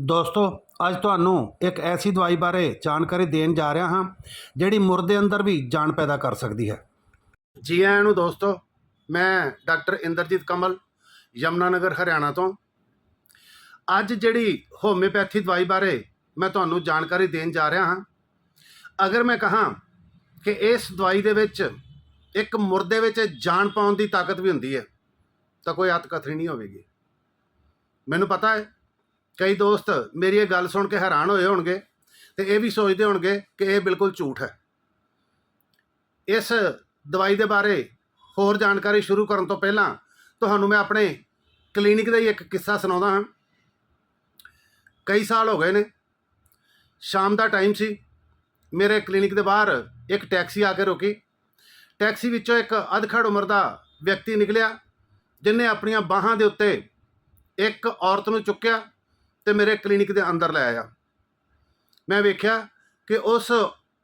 ਦੋਸਤੋ, ਅੱਜ ਤੁਹਾਨੂੰ ਇੱਕ ਐਸੀ ਦਵਾਈ ਬਾਰੇ ਜਾਣਕਾਰੀ ਦੇਣ ਜਾ ਰਿਹਾ ਹਾਂ, ਜਿਹੜੀ ਮੁਰਦੇ ਅੰਦਰ ਵੀ ਜਾਨ ਪੈਦਾ ਕਰ ਸਕਦੀ ਹੈ। ਜੀ ਆਇਆਂ ਨੂੰ ਦੋਸਤੋ, ਮੈਂ ਡਾਕਟਰ ਇੰਦਰਜੀਤ ਕਮਲ ਯਮਨਾਨਗਰ ਹਰਿਆਣਾ ਤੋਂ। ਅੱਜ ਜਿਹੜੀ ਹੋਮਿਓਪੈਥੀ ਦਵਾਈ ਬਾਰੇ ਮੈਂ ਤੁਹਾਨੂੰ ਜਾਣਕਾਰੀ ਦੇਣ ਜਾ ਰਿਹਾ ਹਾਂ। ਅਗਰ ਮੈਂ ਕਹਾਂ ਕਿ ਇਸ ਦਵਾਈ ਦੇ ਵਿੱਚ ਇੱਕ ਮੁਰਦੇ ਵਿੱਚ ਜਾਨ ਪਾਉਣ ਦੀ ਤਾਕਤ ਵੀ ਹੁੰਦੀ ਹੈ, ਤਾਂ ਕੋਈ ਅਤ ਨਹੀਂ ਹੋਵੇਗੀ। ਮੈਨੂੰ ਪਤਾ ਹੈ ਕਈ ਦੋਸਤ ਮੇਰੀ ਇਹ ਗੱਲ ਸੁਣ ਕੇ ਹੈਰਾਨ ਹੋਏ ਹੋਣਗੇ ਤੇ ਇਹ ਵੀ ਸੋਚਦੇ ਹੋਣਗੇ ਕਿ ਇਹ ਬਿਲਕੁਲ ਝੂਠ ਹੈ। ਇਸ ਦਵਾਈ ਦੇ ਬਾਰੇ ਹੋਰ ਜਾਣਕਾਰੀ ਸ਼ੁਰੂ ਕਰਨ ਤੋਂ ਪਹਿਲਾਂ ਤੁਹਾਨੂੰ ਮੈਂ ਆਪਣੇ ਕਲੀਨਿਕ ਦਾ ਹੀ ਇੱਕ ਕਿੱਸਾ ਸੁਣਾਉਂਦਾ ਹਾਂ। ਕਈ ਸਾਲ ਹੋ ਗਏ ਨੇ। ਸ਼ਾਮ ਦਾ ਟਾਈਮ ਸੀ। ਮੇਰੇ ਕਲੀਨਿਕ ਦੇ ਬਾਹਰ ਇੱਕ ਟੈਕਸੀ ਆ ਕੇ ਰੁਕੀ। ਟੈਕਸੀ ਵਿੱਚੋਂ ਇੱਕ ਅਧਖੜ ਉਮਰ ਦਾ ਵਿਅਕਤੀ ਨਿਕਲਿਆ, ਜਿਨੇ ਆਪਣੀਆਂ ਬਾਹਾਂ ਦੇ ਉੱਤੇ ਇੱਕ ਔਰਤ ਨੂੰ ਚੁੱਕਿਆ। ਤੇ ਮੇਰੇ ਕਲੀਨਿਕ ਦੇ ਅੰਦਰ ਲੈ ਆਇਆ। ਮੈਂ ਵੇਖਿਆ ਕਿ ਉਸ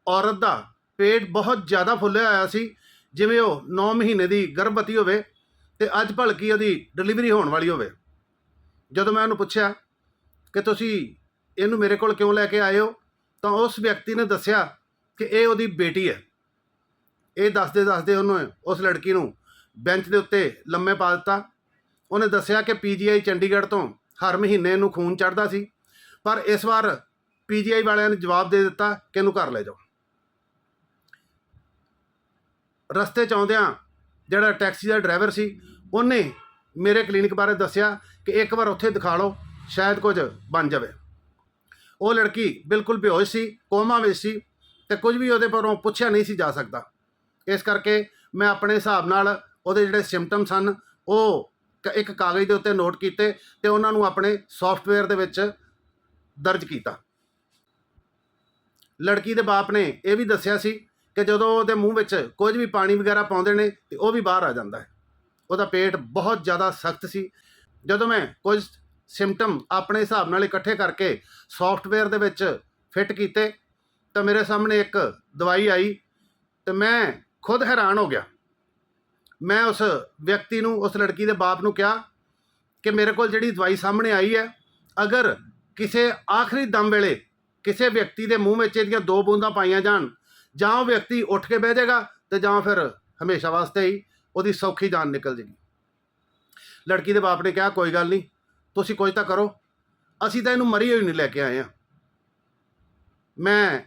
ਔਰਤ ਦਾ ਪੇਟ ਬਹੁਤ ਜ਼ਿਆਦਾ ਫੁੱਲਿਆ ਹੋਇਆ ਸੀ, ਜਿਵੇਂ ਉਹ 9 ਮਹੀਨੇ ਦੀ ਗਰਭਵਤੀ ਹੋਵੇ ਤੇ ਅੱਜ ਭਲਕੀ ਉਹਦੀ ਡਿਲੀਵਰੀ ਹੋਣ ਵਾਲੀ ਹੋਵੇ। ਜਦੋਂ ਮੈਂ ਉਹਨੂੰ ਪੁੱਛਿਆ ਕਿ ਤੁਸੀਂ ਇਹਨੂੰ ਮੇਰੇ ਕੋਲ ਕਿਉਂ ਲੈ ਕੇ ਆਏ ਹੋ, ਤਾਂ ਉਸ ਵਿਅਕਤੀ ਨੇ ਦੱਸਿਆ ਕਿ ਇਹ ਉਹਦੀ ਬੇਟੀ ਹੈ। ਇਹ ਦੱਸਦੇ ਦੱਸਦੇ ਉਹਨੇ ਉਸ ਲੜਕੀ ਨੂੰ ਬੈਂਚ ਦੇ ਉੱਤੇ ਲੰਮੇ ਪਾ ਦਿੱਤਾ। ਉਹਨੇ ਦੱਸਿਆ ਕਿ ਪੀਜੀਆਈ ਚੰਡੀਗੜ੍ਹ ਤੋਂ ਹਰ ਮਹੀਨੇ ਨੂੰ ਖੂਨ ਚੜਦਾ ਸੀ, ਪਰ ਇਸ ਵਾਰ ਪੀਜੀਆਈ ਵਾਲਿਆਂ ਨੇ ਜਵਾਬ ਦੇ ਦਿੱਤਾ ਕਿ ਇਹਨੂੰ ਘਰ ਲੈ ਜਾਓ। ਰਸਤੇ 'ਚ ਆਉਂਦਿਆਂ ਜਿਹੜਾ ਟੈਕਸੀ ਦਾ ਡਰਾਈਵਰ ਸੀ, ਉਹਨੇ ਮੇਰੇ ਕਲੀਨਿਕ ਬਾਰੇ ਦੱਸਿਆ ਕਿ ਇੱਕ ਵਾਰ ਉੱਥੇ ਦਿਖਾ ਲਓ, ਸ਼ਾਇਦ ਕੁਝ ਬਣ ਜਾਵੇ। ਉਹ ਲੜਕੀ ਬਿਲਕੁਲ ਬੇਹੋਸ਼ ਸੀ, ਕੋਮਾ ਵਿੱਚ ਸੀ ਤੇ ਕੁਝ ਵੀ ਉਹਦੇ ਪਰੋਂ ਪੁੱਛਿਆ ਨਹੀਂ ਸੀ ਜਾ ਸਕਦਾ। ਇਸ ਕਰਕੇ ਮੈਂ ਆਪਣੇ ਹਿਸਾਬ ਨਾਲ ਉਹਦੇ ਜਿਹੜੇ ਸਿੰਪਟਮ ਸਨ ਉਹ ਇੱਕ ਕਾਗਜ਼ ਦੇ ਉੱਤੇ ਨੋਟ ਕੀਤੇ ਤੇ ਉਹਨਾਂ ਨੂੰ ਆਪਣੇ ਸੌਫਟਵੇਅਰ ਦੇ ਵਿੱਚ ਦਰਜ ਕੀਤਾ। ਲੜਕੀ ਦੇ ਬਾਪ ਨੇ ਇਹ ਵੀ ਦੱਸਿਆ ਸੀ ਕਿ ਜਦੋਂ ਉਹਦੇ ਮੂੰਹ ਵਿੱਚ ਕੁਝ ਵੀ ਪਾਣੀ ਵਗੈਰਾ ਪਾਉਂਦੇ ਨੇ ਤੇ ਉਹ ਵੀ ਬਾਹਰ ਆ ਜਾਂਦਾ ਹੈ। ਉਹਦਾ ਪੇਟ ਬਹੁਤ ਜ਼ਿਆਦਾ ਸਖਤ ਸੀ। ਜਦੋਂ ਮੈਂ ਕੁਝ ਸਿੰਪਟਮ ਆਪਣੇ ਹਿਸਾਬ ਨਾਲ ਇਕੱਠੇ ਕਰਕੇ ਸੌਫਟਵੇਅਰ ਦੇ ਵਿੱਚ ਫਿੱਟ ਕੀਤੇ ਤਾਂ ਮੇਰੇ ਸਾਹਮਣੇ ਇੱਕ ਦਵਾਈ ਆਈ ਤੇ ਮੈਂ ਖੁਦ ਹੈਰਾਨ ਹੋ ਗਿਆ ਮੈਂ ਉਸ ਵਿਅਕਤੀ ਨੂੰ, ਉਸ ਲੜਕੀ ਦੇ ਬਾਪ ਨੂੰ ਕਿਹਾ ਕਿ ਮੇਰੇ ਕੋਲ ਜਿਹੜੀ ਦਵਾਈ ਸਾਹਮਣੇ ਆਈ ਹੈ, ਅਗਰ ਕਿਸੇ ਆਖਰੀ ਦਮ ਵੇਲੇ ਕਿਸੇ ਵਿਅਕਤੀ ਦੇ ਮੂੰਹ ਵਿੱਚ ਇਹਦੀਆਂ ਦੋ ਬੂੰਦਾਂ ਪਾਈਆਂ ਜਾਣ, ਜਾਂ ਉਹ ਵਿਅਕਤੀ ਉੱਠ ਕੇ ਬਹਿ ਜਾਏਗਾ ਤੇ ਜਾਂ ਫਿਰ ਹਮੇਸ਼ਾ ਵਾਸਤੇ ਹੀ ਉਹਦੀ ਸੌਖੀ ਜਾਨ ਨਿਕਲ ਜੇਗੀ ਲੜਕੀ ਦੇ ਬਾਪ ਨੇ ਕਿਹਾ, ਕੋਈ ਗੱਲ ਨਹੀਂ, ਤੁਸੀਂ ਕੁਝ ਤਾਂ ਕਰੋ, ਅਸੀਂ ਤਾਂ ਇਹਨੂੰ ਮਰੀ ਹੋਈ ਨਹੀਂ ਲੈ ਕੇ ਆਏ ਆ ਮੈਂ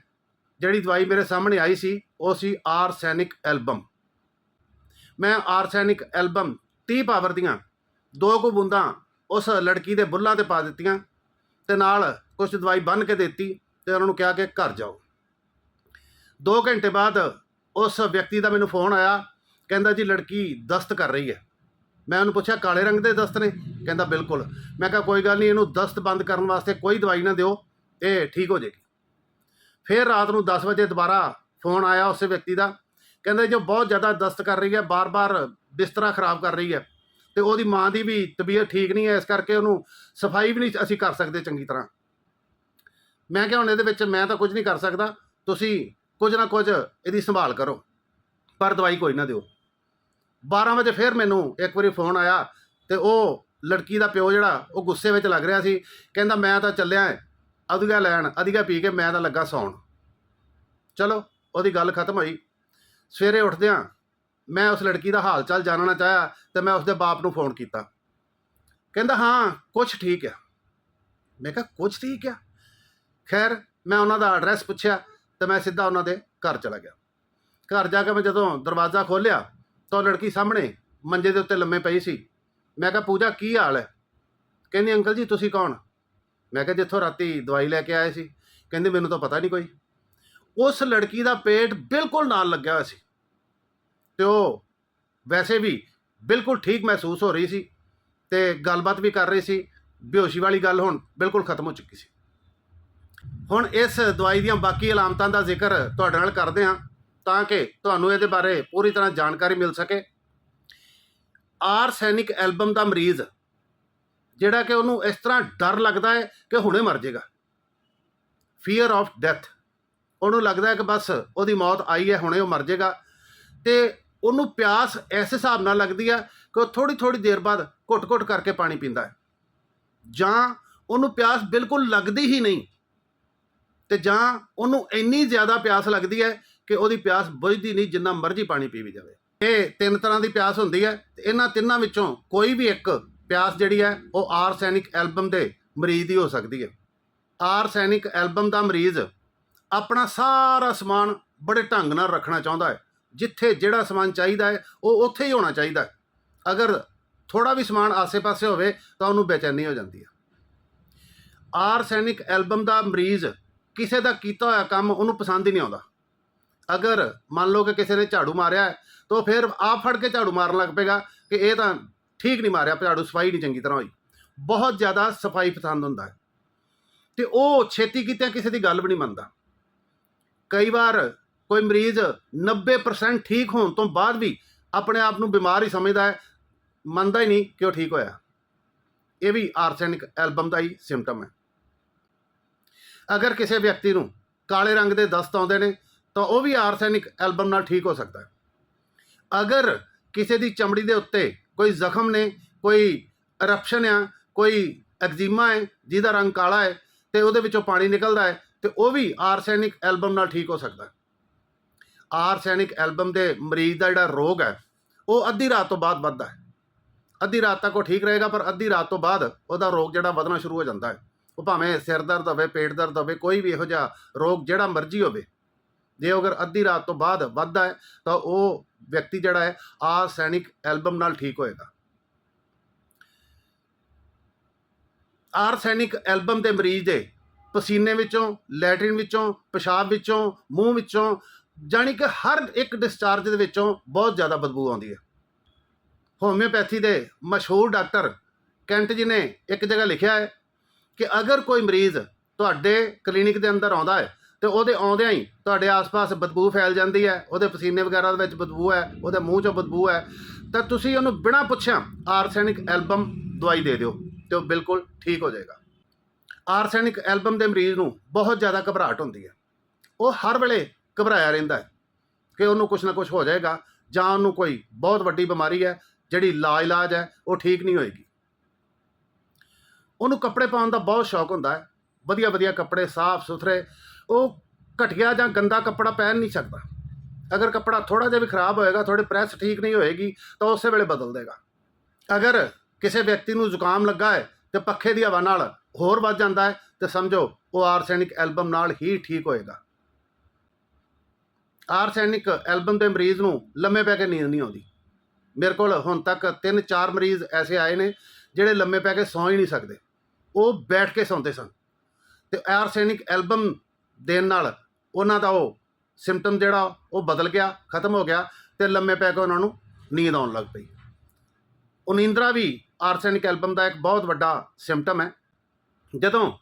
ਜਿਹੜੀ ਦਵਾਈ ਮੇਰੇ ਸਾਹਮਣੇ ਆਈ ਸੀ, ਉਹ ਸੀ ਆਰਸੈਨਿਕ ਐਲਬਮ। ਮੈਂ ਆਰਸੈਨਿਕ ਐਲਬਮ 30 ਪਾਵਰ ਦੀਆਂ ਦੋ ਕੁ ਬੂੰਦਾਂ ਉਸ ਲੜਕੀ ਦੇ ਬੁੱਲਾਂ ਤੇ ਪਾ ਦਿੱਤੀਆਂ ਤੇ ਨਾਲ ਕੁਝ ਦਵਾਈ ਬੰਨ ਕੇ ਦਿੱਤੀ ਤੇ ਉਹਨਾਂ ਨੂੰ ਕਿਹਾ ਕਿ ਘਰ ਜਾਓ। 2 ਘੰਟੇ ਬਾਅਦ ਉਸ ਵਿਅਕਤੀ ਦਾ ਮੈਨੂੰ ਫੋਨ ਆਇਆ, ਕਹਿੰਦਾ, ਜੀ, ਲੜਕੀ ਦਸਤ ਕਰ ਰਹੀ ਹੈ। ਮੈਂ ਉਹਨੂੰ ਪੁੱਛਿਆ, ਕਾਲੇ ਰੰਗ ਦੇ ਦਸਤ ਨੇ? ਕਹਿੰਦਾ, ਬਿਲਕੁਲ। ਮੈਂ ਕਿਹਾ, ਕੋਈ ਗੱਲ ਨਹੀਂ, ਇਹਨੂੰ ਦਸਤ ਬੰਦ ਕਰਨ ਵਾਸਤੇ ਕੋਈ ਦਵਾਈ ਨਾ ਦਿਓ, ਇਹ ਠੀਕ ਹੋ ਜਾਏਗੀ ਫਿਰ ਰਾਤ ਨੂੰ 10 ਵਜੇ ਦੁਬਾਰਾ ਫੋਨ ਆਇਆ ਉਸੇ ਵਿਅਕਤੀ ਦਾ ਕਹਿੰਦਾ ਜੋ ਬਹੁਤ ਜ਼ਿਆਦਾ ਦਸਤ ਕਰ ਰਹੀ ਹੈ, ਬਾਰ-ਬਾਰ ਬਿਸਤਰਾ ਖਰਾਬ ਕਰ ਰਹੀ ਹੈ ਤੇ ਉਹਦੀ ਮਾਂ ਦੀ ਵੀ ਤਬੀਅਤ ਠੀਕ ਨਹੀਂ ਹੈ, ਇਸ ਕਰਕੇ ਉਹਨੂੰ ਸਫ਼ਾਈ ਵੀ ਨਹੀਂ ਅਸੀਂ ਕਰ ਸਕਦੇ ਚੰਗੀ ਤਰ੍ਹਾਂ। ਮੈਂ ਕਿਹਾ ਹੁਣ ਇਹਦੇ ਵਿੱਚ ਮੈਂ ਤਾਂ ਕੁਝ ਨਹੀਂ ਕਰ ਸਕਦਾ, ਤੁਸੀਂ ਕੁਝ ਨਾ ਕੁਝ ਇਹਦੀ ਸੰਭਾਲ ਕਰੋ, ਪਰ ਦਵਾਈ ਕੋਈ ਨਾ ਦਿਓ। 12 ਵਜੇ ਫਿਰ ਮੈਨੂੰ ਇੱਕ ਵਾਰੀ ਫੋਨ ਆਇਆ ਤੇ ਉਹ ਲੜਕੀ ਦਾ ਪਿਓ ਜਿਹੜਾ, ਉਹ ਗੁੱਸੇ ਵਿੱਚ ਲੱਗ ਰਿਹਾ ਸੀ, ਕਹਿੰਦਾ ਮੈਂ ਤਾਂ ਚੱਲਿਆ ਅਧਿਗਾ ਲੈਣ ਅਧਿਗਾ ਪੀ ਕੇ ਮੈਂ ਤਾਂ ਲੱਗਾ ਸੌਣ। ਚਲੋ, ਉਹਦੀ ਗੱਲ ਖਤਮ ਹੋਈ। ਸਵੇਰੇ ਉੱਠਦਿਆਂ ਮੈਂ ਉਸ ਲੜਕੀ ਦਾ ਹਾਲ ਚਾਲ ਜਾਣਨਾ ਚਾਹਿਆ ਤੇ ਮੈਂ ਉਸਦੇ ਬਾਪ ਨੂੰ ਫੋਨ ਕੀਤਾ। ਕਹਿੰਦਾ, ਹਾਂ ਕੁਝ ਠੀਕ ਆ। ਮੈਂ ਕਿਹਾ ਕੁਝ ਠੀਕ ਆ? ਖੈਰ, ਮੈਂ ਉਹਨਾਂ ਦਾ ਐਡਰੈਸ ਪੁੱਛਿਆ ਤੇ ਮੈਂ ਸਿੱਧਾ ਉਹਨਾਂ ਦੇ ਘਰ ਚਲਾ ਗਿਆ। ਘਰ ਜਾ ਕੇ ਮੈਂ ਜਦੋਂ ਦਰਵਾਜ਼ਾ ਖੋਲ੍ਹਿਆ ਤਾਂ ਉਹ ਲੜਕੀ ਸਾਹਮਣੇ ਮੰਜੇ ਦੇ ਉੱਤੇ ਲੰਮੇ ਪਈ ਸੀ। ਮੈਂ ਕਿਹਾ, ਪੂਜਾ, ਕੀ ਹਾਲ ਹੈ? ਕਹਿੰਦੀ, ਅੰਕਲ ਜੀ, ਤੁਸੀਂ ਕੌਣ? ਮੈਂ ਕਿਹਾ, ਜਿੱਥੋਂ ਰਾਤੀ ਦਵਾਈ ਲੈ ਕੇ ਆਏ ਸੀ। ਕਹਿੰਦੇ, ਮੈਨੂੰ ਤਾਂ ਪਤਾ ਨਹੀਂ ਕੋਈ। ਉਸ ਲੜਕੀ ਦਾ ਪੇਟ ਬਿਲਕੁਲ ਨਾਲ ਲੱਗਿਆ ਹੋਇਆ ਸੀ। ਤੇ ਉਹ ਵੈਸੇ ਵੀ ਬਿਲਕੁਲ ਠੀਕ ਮਹਿਸੂਸ ਹੋ ਰਹੀ ਸੀ ਤੇ ਗੱਲਬਾਤ ਵੀ ਕਰ ਰਹੀ ਸੀ। ਬੇਹੋਸ਼ੀ ਵਾਲੀ ਗੱਲ ਹੁਣ ਬਿਲਕੁਲ ਖਤਮ ਹੋ ਚੁੱਕੀ ਸੀ। ਹੁਣ ਇਸ ਦਵਾਈ ਦੀਆਂ ਬਾਕੀ ਅਲਾਮਤਾਂ ਦਾ ਜ਼ਿਕਰ ਤੁਹਾਡੇ ਨਾਲ ਕਰਦੇ ਹਾਂ ਤਾਂ ਕਿ ਤੁਹਾਨੂੰ ਇਹਦੇ ਬਾਰੇ ਪੂਰੀ ਤਰ੍ਹਾਂ ਜਾਣਕਾਰੀ ਮਿਲ ਸਕੇ। ਆਰਸੈਨਿਕ ਐਲਬਮ ਦਾ ਮਰੀਜ਼, ਜਿਹੜਾ ਕਿ ਉਹਨੂੰ ਇਸ ਤਰ੍ਹਾਂ ਡਰ ਲੱਗਦਾ ਹੈ ਕਿ ਹੁਣੇ ਮਰ ਜਾਏਗਾ ਫੀਅਰ ਆਫ ਡੈਥ ਉਹਨੂੰ ਲੱਗਦਾ ਹੈ ਕਿ ਬਸ ਉਹਦੀ ਮੌਤ ਆਈ ਹੈ, ਹੁਣੇ ਉਹ ਮਰ ਜਾਏਗਾ ਤੇ ਉਹਨੂੰ ਪਿਆਸ ਇਸ ਹਿਸਾਬ ਨਾਲ ਲੱਗਦੀ ਹੈ ਕਿ ਉਹ ਥੋੜੀ ਥੋੜੀ ਦੇਰ ਬਾਅਦ ਘੁੱਟ-ਘੁੱਟ ਕਰਕੇ ਪਾਣੀ ਪੀਂਦਾ ਹੈ। ਜਾਂ ਉਹਨੂੰ ਪਿਆਸ ਬਿਲਕੁਲ ਲੱਗਦੀ ਹੀ ਨਹੀਂ ਤੇ ਜਾਂ ਉਹਨੂੰ ਇੰਨੀ ਜ਼ਿਆਦਾ ਪਿਆਸ ਲੱਗਦੀ ਹੈ ਕਿ ਉਹਦੀ ਪਿਆਸ ਬੁਝਦੀ ਨਹੀਂ, ਜਿੰਨਾ ਮਰਜ਼ੀ ਪਾਣੀ ਪੀ ਵੀ ਜਾਵੇ। ਇਹ ਤਿੰਨ ਤਰ੍ਹਾਂ ਦੀ ਪਿਆਸ ਹੁੰਦੀ ਹੈ। ਤੇ ਇਹਨਾਂ ਤਿੰਨਾਂ ਵਿੱਚੋਂ ਕੋਈ ਵੀ ਇੱਕ ਪਿਆਸ ਜਿਹੜੀ ਹੈ, ਉਹ ਆਰਸੈਨਿਕ ਐਲਬਮ ਦੇ ਮਰੀਜ਼ ਦੀ ਹੋ ਸਕਦੀ ਹੈ। ਆਰਸੈਨਿਕ ਐਲਬਮ ਦਾ ਮਰੀਜ਼ ਆਪਣਾ ਸਾਰਾ ਸਮਾਨ ਬੜੇ ਢੰਗ ਨਾਲ ਰੱਖਣਾ ਚਾਹੁੰਦਾ ਹੈ। ਜਿੱਥੇ ਜਿਹੜਾ ਸਮਾਨ ਚਾਹੀਦਾ ਹੈ, ਉਹ ਉੱਥੇ ਹੀ ਹੋਣਾ ਚਾਹੀਦਾ ਹੈ। ਅਗਰ ਥੋੜਾ ਵੀ ਸਮਾਨ ਆਸੇ-ਪਾਸੇ ਹੋਵੇ, ਤਾਂ ਉਹਨੂੰ ਬੇਚੈਨੀ ਹੋ ਜਾਂਦੀ ਹੈ। ਆਰਸੈਨਿਕ ਐਲਬਮ ਦਾ ਮਰੀਜ਼ ਕਿਸੇ ਦਾ ਕੀਤਾ ਹੋਇਆ ਕੰਮ ਉਹਨੂੰ ਪਸੰਦ ਹੀ ਨਹੀਂ ਆਉਂਦਾ। ਅਗਰ ਮੰਨ ਲਓ ਕਿ ਕਿਸੇ ਨੇ ਝਾੜੂ ਮਾਰਿਆ ਹੈ, ਤਾਂ ਉਹ ਫਿਰ ਆਪ ਫੜ ਕੇ ਝਾੜੂ ਮਾਰਨ ਲੱਗ ਪਏਗਾ ਕਿ ਇਹ ਤਾਂ ਠੀਕ ਨਹੀਂ ਮਾਰਿਆ, ਝਾੜੂ ਸਫ਼ਾਈ ਨਹੀਂ ਚੰਗੀ ਤਰ੍ਹਾਂ ਹੋਈ। ਬਹੁਤ ਜ਼ਿਆਦਾ ਸਫ਼ਾਈ ਪਸੰਦ ਹੁੰਦਾ ਹੈ। ਤੇ ਉਹ ਛੇਤੀ ਕੀਤਿਆਂ ਕਿਸੇ ਦੀ ਗੱਲ ਵੀ ਨਹੀਂ ਮੰਨਦਾ। ਕਈ ਵਾਰ ਕੋਈ ਮਰੀਜ਼ 90% ਠੀਕ ਹੋਣ ਤੋਂ ਬਾਅਦ ਵੀ ਆਪਣੇ ਆਪ ਨੂੰ ਬਿਮਾਰ ਹੀ ਸਮਝਦਾ ਹੈ, ਮੰਨਦਾ ਹੀ ਨਹੀਂ ਕਿ ਉਹ ਠੀਕ ਹੋਇਆ। ਇਹ ਵੀ ਆਰਸੈਨਿਕ ਐਲਬਮ ਦਾ ਹੀ ਸਿੰਪਟਮ ਹੈ। ਅਗਰ ਕਿਸੇ ਵਿਅਕਤੀ ਨੂੰ ਕਾਲੇ ਰੰਗ ਦੇ ਦਸਤ ਆਉਂਦੇ ਨੇ, ਤਾਂ ਉਹ ਵੀ ਆਰਸੈਨਿਕ ਐਲਬਮ ਨਾਲ ਠੀਕ ਹੋ ਸਕਦਾ ਹੈ। ਅਗਰ ਕਿਸੇ ਦੀ ਚਮੜੀ ਦੇ ਉੱਤੇ ਕੋਈ ਜ਼ਖਮ ਨੇ, ਕੋਈ eruption ਆ, ਕੋਈ ਐਗਜ਼ੀਮਾ ਹੈ, ਜਿਹਦਾ ਰੰਗ ਕਾਲਾ ਹੈ ਤੇ ਉਹਦੇ ਵਿੱਚੋਂ ਪਾਣੀ ਨਿਕਲਦਾ ਹੈ, ਤੇ ਉਹ ਵੀ ਆਰਸੈਨਿਕ ਐਲਬਮ ਨਾਲ ਠੀਕ ਹੋ ਸਕਦਾ ਹੈ। ਆਰਸੈਨਿਕ ਐਲਬਮ ਦੇ ਮਰੀਜ਼ ਦਾ ਜਿਹੜਾ ਰੋਗ ਹੈ, ਉਹ ਅੱਧੀ ਰਾਤ ਤੋਂ ਬਾਅਦ ਵੱਧਦਾ ਹੈ। ਅੱਧੀ ਰਾਤ ਤੱਕ ਉਹ ਠੀਕ ਰਹੇਗਾ, ਪਰ ਅੱਧੀ ਰਾਤ ਤੋਂ ਬਾਅਦ ਉਹਦਾ ਰੋਗ ਜਿਹੜਾ ਵਧਣਾ ਸ਼ੁਰੂ ਹੋ ਜਾਂਦਾ ਹੈ। ਉਹ ਭਾਵੇਂ ਸਿਰ ਦਰਦ ਹੋਵੇ, ਪੇਟ ਦਰਦ ਹੋਵੇ, ਕੋਈ ਵੀ ਇਹੋ ਜਿਹਾ ਰੋਗ ਜਿਹੜਾ ਮਰਜ਼ੀ ਹੋਵੇ, ਜੇ ਅਗਰ ਅੱਧੀ ਰਾਤ ਤੋਂ ਬਾਅਦ ਵੱਧਦਾ ਹੈ, ਤਾਂ ਉਹ ਵਿਅਕਤੀ ਜਿਹੜਾ ਹੈ, ਆਰਸੈਨਿਕ ਐਲਬਮ ਨਾਲ ਠੀਕ ਹੋਏਗਾ। ਆਰਸੈਨਿਕ ਐਲਬਮ ਦੇ ਮਰੀਜ਼ ਦੇ ਪਸੀਨੇ ਵਿੱਚੋਂ, ਲੈਟਰਿਨ ਵਿੱਚੋਂ, ਪਿਸ਼ਾਬ ਵਿੱਚੋਂ, ਮੂੰਹ ਵਿੱਚੋਂ ਜਾਣੀ ਕਿ ਹਰ ਇੱਕ ਡਿਸਚਾਰਜ ਦੇ ਵਿੱਚੋਂ ਬਹੁਤ ਜ਼ਿਆਦਾ ਬਦਬੂ ਆਉਂਦੀ ਹੈ। ਹੋਮਿਓਪੈਥੀ ਦੇ ਮਸ਼ਹੂਰ ਡਾਕਟਰ ਕੈਂਟ ਜੀ ਨੇ ਇੱਕ ਜਗ੍ਹਾ ਲਿਖਿਆ ਹੈ ਕਿ ਅਗਰ ਕੋਈ ਮਰੀਜ਼ ਤੁਹਾਡੇ ਕਲੀਨਿਕ ਦੇ ਅੰਦਰ ਆਉਂਦਾ ਹੈ, ਤੇ ਉਹਦੇ ਆਉਂਦਿਆਂ ਹੀ ਤੁਹਾਡੇ ਆਸ-ਪਾਸ ਬਦਬੂ ਫੈਲ ਜਾਂਦੀ ਹੈ, ਉਹਦੇ ਪਸੀਨੇ ਵਗੈਰਾ ਦੇ ਵਿੱਚ ਬਦਬੂ ਹੈ, ਉਹਦੇ ਮੂੰਹ 'ਚੋਂ ਬਦਬੂ ਹੈ, ਤਾਂ ਤੁਸੀਂ ਉਹਨੂੰ ਬਿਨਾਂ ਪੁੱਛਿਆ ਆਰਸੈਨਿਕ ਐਲਬਮ ਦਵਾਈ ਦੇ ਦਿਓ ਤੇ ਉਹ ਬਿਲਕੁਲ ਠੀਕ ਹੋ ਜਾਏਗਾ। ਆਰਸੈਨਿਕ ਐਲਬਮ ਦੇ ਮਰੀਜ਼ ਨੂੰ ਬਹੁਤ ਜ਼ਿਆਦਾ ਘਬਰਾਹਟ ਹੁੰਦੀ ਹੈ। ਉਹ ਹਰ ਵੇਲੇ ਘਬਰਾਇਆ ਰਹਿੰਦਾ ਹੈ ਕਿ ਉਹਨੂੰ ਕੁਝ ਨਾ ਕੁਝ ਹੋ ਜਾਏਗਾ ਜਾਂ ਉਹਨੂੰ ਕੋਈ ਬਹੁਤ ਵੱਡੀ ਬਿਮਾਰੀ ਹੈ, ਜਿਹੜੀ ਲਾ ਇਲਾਜ ਹੈ, ਉਹ ਠੀਕ ਨਹੀਂ ਹੋਏਗੀ। ਉਹਨੂੰ ਕੱਪੜੇ ਪਾਉਣ ਦਾ ਬਹੁਤ ਸ਼ੌਕ ਹੁੰਦਾ ਹੈ, ਵਧੀਆ ਵਧੀਆ ਕੱਪੜੇ, ਸਾਫ਼ ਸੁਥਰੇ, ਉਹ ਘਟੀਆ ਜਾਂ ਗੰਦਾ ਕੱਪੜਾ ਪਹਿਨ ਨਹੀਂ ਸਕਦਾ। ਅਗਰ ਕੱਪੜਾ ਥੋੜਾ ਜਿਹਾ ਵੀ ਖਰਾਬ ਹੋਏਗਾ ਥੋੜੀ ਪ੍ਰੈਸ ਠੀਕ ਨਹੀਂ ਹੋਏਗੀ, ਤਾਂ ਉਸੇ ਵੇਲੇ ਬਦਲ ਦੇਗਾ। ਅਗਰ ਕਿਸੇ ਵਿਅਕਤੀ ਨੂੰ ਜ਼ੁਕਾਮ ਲੱਗਾ ਹੈ, ਤੇ ਪੱਖੇ ਦੀ ਹਵਾ ਨਾਲ ਹੋਰ ਵੱਧ ਜਾਂਦਾ ਹੈ, ਤੇ ਸਮਝੋ ਉਹ ਆਰਸੈਨਿਕ ਐਲਬਮ ਨਾਲ ਹੀ ਠੀਕ ਹੋਏਗਾ। ਆਰਸੈਨਿਕ ਐਲਬਮ ਦੇ ਮਰੀਜ਼ ਨੂੰ ਲੰਮੇ ਪੈ ਕੇ ਨੀਂਦ ਨਹੀਂ ਆਉਂਦੀ। ਮੇਰੇ ਕੋਲ ਹੁਣ ਤੱਕ 3-4 ਮਰੀਜ਼ ਐਸੇ ਆਏ ਨੇ ਜਿਹੜੇ ਲੰਮੇ ਪੈ ਕੇ ਸੌਂ ਹੀ ਨਹੀਂ ਸਕਦੇ। ਉਹ ਬੈਠ ਕੇ ਸੌਂਦੇ ਸਨ। ਤੇ ਆਰਸੈਨਿਕ ਐਲਬਮ ਦੇਣ ਨਾਲ ਉਹਨਾਂ ਦਾ ਉਹ ਸਿੰਪਟਮ ਜਿਹੜਾ, ਉਹ ਬਦਲ ਗਿਆ, ਖਤਮ ਹੋ ਗਿਆ ਤੇ ਲੰਮੇ ਪੈ ਕੇ ਉਹਨਾਂ ਨੂੰ ਨੀਂਦ ਆਉਣ ਲੱਗ ਪਈ। ਉਨੀਂਦਰਾ ਵੀ ਆਰਸੈਨਿਕ ਐਲਬਮ ਦਾ ਇੱਕ ਬਹੁਤ ਵੱਡਾ ਸਿੰਪਟਮ ਹੈ। ਜਦੋਂ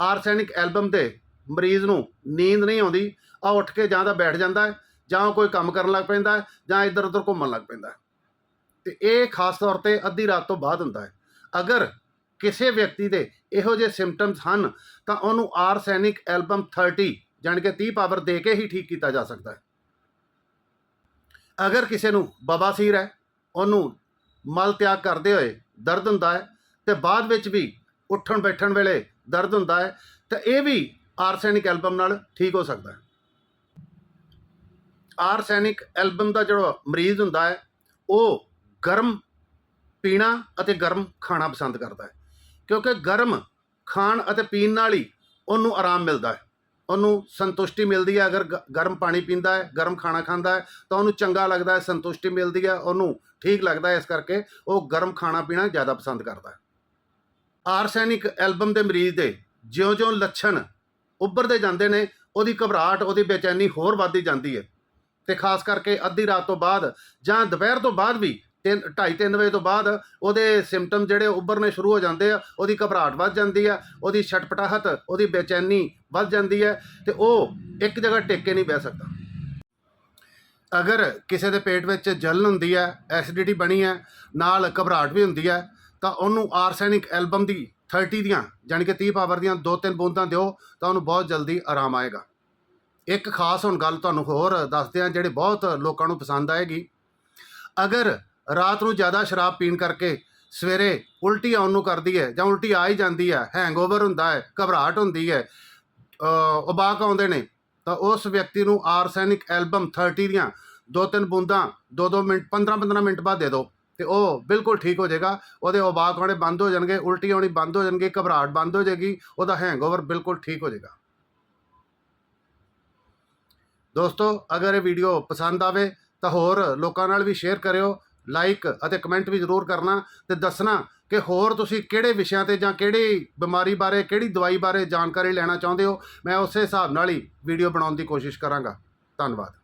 ਆਰਸੈਨਿਕ ਐਲਬਮ ਦੇ ਮਰੀਜ਼ ਨੂੰ ਨੀਂਦ ਨਹੀਂ ਆਉਂਦੀ ਆ ਉੱਠ ਕੇ ਜਾਂ ਤਾਂ ਬੈਠ ਜਾਂਦਾ ਹੈ, ਜਾਂ ਉਹ ਕੋਈ ਕੰਮ ਕਰਨ ਲੱਗ ਪੈਂਦਾ ਹੈ, ਜਾਂ ਇੱਧਰ ਉੱਧਰ ਘੁੰਮਣ ਲੱਗ ਪੈਂਦਾ ਹੈ। ਤੇ ਇਹ ਖਾਸ ਤੌਰ ਤੇ ਅੱਧੀ ਰਾਤ ਤੋਂ ਬਾਅਦ ਹੁੰਦਾ ਹੈ। ਅਗਰ ਕਿਸੇ ਵਿਅਕਤੀ ਦੇ ਇਹੋ ਜਿਹੇ ਸਿੰਪਟਮਸ ਹਨ, ਤਾਂ ਉਹਨੂੰ ਆਰਸੈਨਿਕ ਐਲਬਮ 30 ਜਾਣੀ ਕਿ 30 ਪਾਵਰ ਦੇ ਕੇ ਹੀ ਠੀਕ ਕੀਤਾ ਜਾ ਸਕਦਾ ਹੈ। ਅਗਰ ਕਿਸੇ ਨੂੰ ਬਵਾਸੀਰ ਹੈ, ਉਹਨੂੰ ਮਲ ਤਿਆਗ ਕਰਦੇ ਹੋਏ ਦਰਦ ਹੁੰਦਾ ਹੈ, ਤੇ ਬਾਅਦ ਵਿੱਚ ਵੀ ਉੱਠਣ ਬੈਠਣ ਵੇਲੇ ਦਰਦ ਹੁੰਦਾ ਹੈ, ਤਾਂ ਇਹ ਵੀ ਆਰਸੈਨਿਕ ਐਲਬਮ ਨਾਲ ਠੀਕ ਹੋ ਸਕਦਾ ਹੈ। ਆਰਸੈਨਿਕ ਐਲਬਮ ਦਾ ਜਿਹੜਾ ਮਰੀਜ਼ ਹੁੰਦਾ ਹੈ, ਉਹ ਗਰਮ ਪੀਣਾ ਅਤੇ ਗਰਮ ਖਾਣਾ ਪਸੰਦ ਕਰਦਾ ਹੈ। ਕਿਉਂਕਿ ਗਰਮ ਖਾਣ ਅਤੇ ਪੀਣ ਨਾਲ ਹੀ ਉਹਨੂੰ ਆਰਾਮ ਮਿਲਦਾ ਹੈ। ਉਹਨੂੰ ਸੰਤੁਸ਼ਟੀ ਮਿਲਦੀ ਹੈ, ਅਗਰ ਗ- ਗਰਮ ਪਾਣੀ ਪੀਂਦਾ ਹੈ, ਗਰਮ ਖਾਣਾ ਖਾਂਦਾ ਹੈ, ਤਾਂ ਉਹਨੂੰ ਚੰਗਾ ਲੱਗਦਾ ਹੈ, ਸੰਤੁਸ਼ਟੀ ਮਿਲਦੀ ਹੈ, ਉਹਨੂੰ ਠੀਕ ਲੱਗਦਾ ਹੈ, ਇਸ ਕਰਕੇ ਉਹ ਗਰਮ ਖਾਣਾ ਪੀਣਾ ਜ਼ਿਆਦਾ ਪਸੰਦ ਕਰਦਾ ਹੈ। ਆਰਸੈਨਿਕ ਐਲਬਮ ਦੇ ਮਰੀਜ਼ ਦੇ ਜਿਉਂ-ਜਿਉਂ ਲੱਛਣ ਉੱਭਰਦੇ ਜਾਂਦੇ ਨੇ, ਉਹਦੀ ਘਬਰਾਹਟ ਉਹਦੀ ਬੇਚੈਨੀ ਹੋਰ ਵੱਧਦੀ ਜਾਂਦੀ ਹੈ। ਤੇ ਖਾਸ ਕਰਕੇ ਅੱਧੀ ਰਾਤ ਤੋਂ ਬਾਅਦ ਜਾਂ ਦੁਪਹਿਰ ਤੋਂ ਬਾਅਦ ਵੀ 3 2:30 3 ਵਜੇ ਤੋਂ ਬਾਅਦ ਉਹਦੇ ਸਿੰਪਟਮ ਜਿਹੜੇ ਉੱਭਰਨੇ ਸ਼ੁਰੂ ਹੋ ਜਾਂਦੇ ਆ, ਉਹਦੀ ਘਬਰਾਹਟ ਵੱਧ ਜਾਂਦੀ ਆ ਉਹਦੀ ਛਟਪਟਾਹਟ, ਉਹਦੀ ਬੇਚੈਨੀ ਵੱਧ ਜਾਂਦੀ ਹੈ ਤੇ ਉਹ ਇੱਕ ਜਗ੍ਹਾ ਟਿਕ ਕੇ ਨਹੀਂ ਬਹਿ ਸਕਦਾ। ਅਗਰ ਕਿਸੇ ਦੇ ਪੇਟ ਵਿੱਚ ਜਲਨ ਹੁੰਦੀ ਹੈ, ਐਸਿਡਿਟੀ ਬਣੀ ਹੈ, ਨਾਲ ਘਬਰਾਹਟ ਵੀ ਹੁੰਦੀ ਹੈ, ਤਾਂ ਉਹਨੂੰ ਆਰਸੈਨਿਕ ਐਲਬਮ ਦੀ 30 ਦੀਆਂ, ਜਾਣੀ ਕਿ 30 ਪਾਵਰ ਦੀਆਂ ਦੋ ਤਿੰਨ ਬੂੰਦਾਂ ਦਿਓ ਤਾਂ ਉਹਨੂੰ ਬਹੁਤ ਜਲਦੀ ਆਰਾਮ ਆਏਗਾ। ਇੱਕ ਖਾਸ ਹੁਣ ਗੱਲ ਤੁਹਾਨੂੰ ਹੋਰ ਦੱਸਦੇ ਹਾਂ, ਜਿਹੜੇ ਬਹੁਤ ਲੋਕਾਂ ਨੂੰ ਪਸੰਦ ਆਏਗੀ। ਅਗਰ ਰਾਤ ਨੂੰ ਜ਼ਿਆਦਾ ਸ਼ਰਾਬ ਪੀਣ ਕਰਕੇ ਸਵੇਰੇ ਉਲਟੀ ਆਉਣ ਨੂੰ ਕਰਦੀ ਹੈ ਜਾਂ ਉਲਟੀ ਆ ਹੀ ਜਾਂਦੀ ਹੈ ਹੈਂਗਓਵਰ ਹੁੰਦਾ ਹੈ, ਘਬਰਾਹਟ ਹੁੰਦੀ ਹੈ ਉਬਾਕ ਆਉਂਦੇ ਨੇ, ਤਾਂ ਉਸ ਵਿਅਕਤੀ ਨੂੰ ਆਰਸੈਨਿਕ ਐਲਬਮ 30 ਦੀਆਂ ਦੋ ਤਿੰਨ ਬੂੰਦਾਂ ਦੋ ਦੋ ਮਿੰਟ 15 15 ਮਿੰਟ ਬਾਅਦ ਦੇ ਦਿਓ। ਤੇ ਉਹ ਬਿਲਕੁਲ ਠੀਕ ਹੋ ਜਾਏਗਾ, ਉਹਦੇ ਉਬਾਕ ਆਉਣੇ ਬੰਦ ਹੋ ਜਾਣਗੇ, ਉਲਟੀ ਆਉਣੀ ਬੰਦ ਹੋ ਜਾਣਗੇ, ਘਬਰਾਹਟ ਬੰਦ ਹੋ ਜਾਏਗੀ, ਉਹਦਾ ਹੈਂਗਓਵਰ ਬਿਲਕੁਲ ਠੀਕ ਹੋ ਜਾਏਗਾ। ਦੋਸਤੋ, ਅਗਰ ਇਹ ਵੀਡੀਓ ਪਸੰਦ ਆਵੇ ਤਾਂ ਹੋਰ ਲੋਕਾਂ ਨਾਲ ਵੀ ਸ਼ੇਅਰ ਕਰਿਓ ਲਾਈਕ ਅਤੇ ਕਮੈਂਟ ਵੀ ਜ਼ਰੂਰ ਕਰਨਾ ਤੇ ਦੱਸਣਾ ਕਿ ਹੋਰ ਤੁਸੀਂ ਕਿਹੜੇ ਵਿਸ਼ਿਆਂ ਤੇ ਜਾਂ ਕਿਹੜੀ ਬਿਮਾਰੀ ਬਾਰੇ, ਕਿਹੜੀ ਦਵਾਈ ਬਾਰੇ ਜਾਣਕਾਰੀ ਲੈਣਾ ਚਾਹੁੰਦੇ ਹੋ, ਮੈਂ ਉਸੇ ਹਿਸਾਬ ਨਾਲ ਹੀ ਵੀਡੀਓ ਬਣਾਉਣ ਦੀ ਕੋਸ਼ਿਸ਼ ਕਰਾਂਗਾ। ਧੰਨਵਾਦ।